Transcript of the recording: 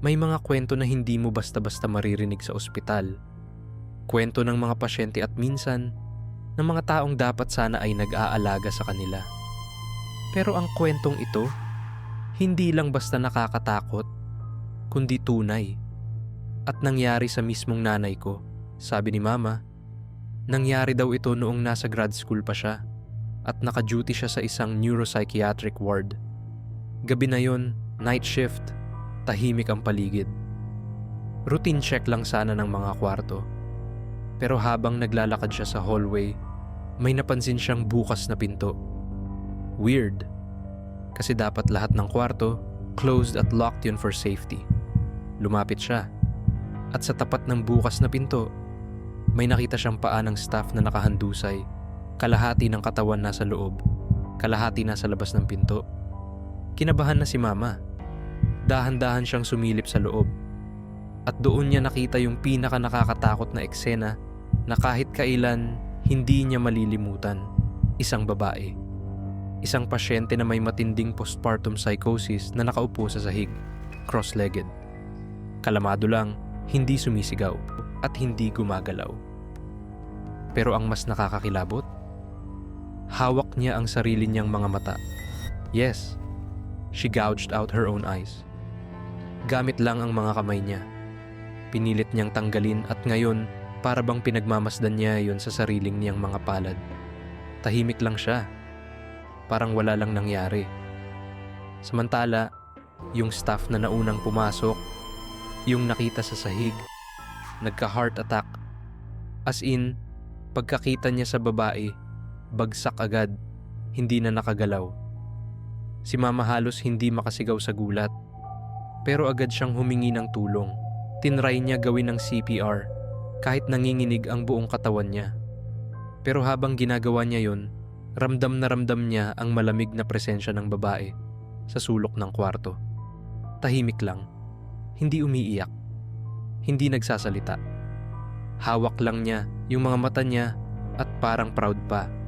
May mga kwento na hindi mo basta-basta maririnig sa ospital. Kwento ng mga pasyente at minsan ng mga taong dapat sana ay nag-aalaga sa kanila. Pero ang kwentong ito, hindi lang basta nakakatakot, kundi tunay. At nangyari sa mismong nanay ko, sabi ni mama. Nangyari daw ito noong nasa grad school pa siya at naka-duty siya sa isang neuropsychiatric ward. Gabi na yon, night shift, tahimik ang paligid. Routine check lang sana ng mga kwarto. Pero habang naglalakad siya sa hallway, may napansin siyang bukas na pinto. Weird. Kasi dapat lahat ng kwarto, closed at locked yun for safety. Lumapit siya. At sa tapat ng bukas na pinto, may nakita siyang paa ng staff na nakahandusay. Kalahati ng katawan nasa loob, kalahati nasa labas ng pinto. Kinabahan na si mama. Dahan-dahan siyang sumilip sa loob. At doon niya nakita yung pinaka nakakatakot na eksena na kahit kailan hindi niya malilimutan. Isang babae. Isang pasyente na may matinding postpartum psychosis na nakaupo sa sahig, cross-legged. Kalamado lang, hindi sumisigaw at hindi gumagalaw. Pero ang mas nakakakilabot, hawak niya ang sarili niyang mga mata. Yes, she gouged out her own eyes. Gamit lang ang mga kamay niya. Pinilit niyang tanggalin at ngayon para bang pinagmamasdan niya yon sa sariling niyang mga palad. Tahimik lang siya. Parang wala lang nangyari. Samantala, yung staff na naunang pumasok, yung nakita sa sahig, nagka-heart attack. As in, pagkakita niya sa babae, bagsak agad, hindi na nakagalaw. Si mama halos hindi makasigaw sa gulat. Pero agad siyang humingi ng tulong. Tinry niya gawin ng CPR kahit nanginginig ang buong katawan niya. Pero habang ginagawa niya yon, ramdam na ramdam niya ang malamig na presensya ng babae sa sulok ng kwarto. Tahimik lang, hindi umiiyak, hindi nagsasalita. Hawak lang niya yung mga mata niya at parang proud pa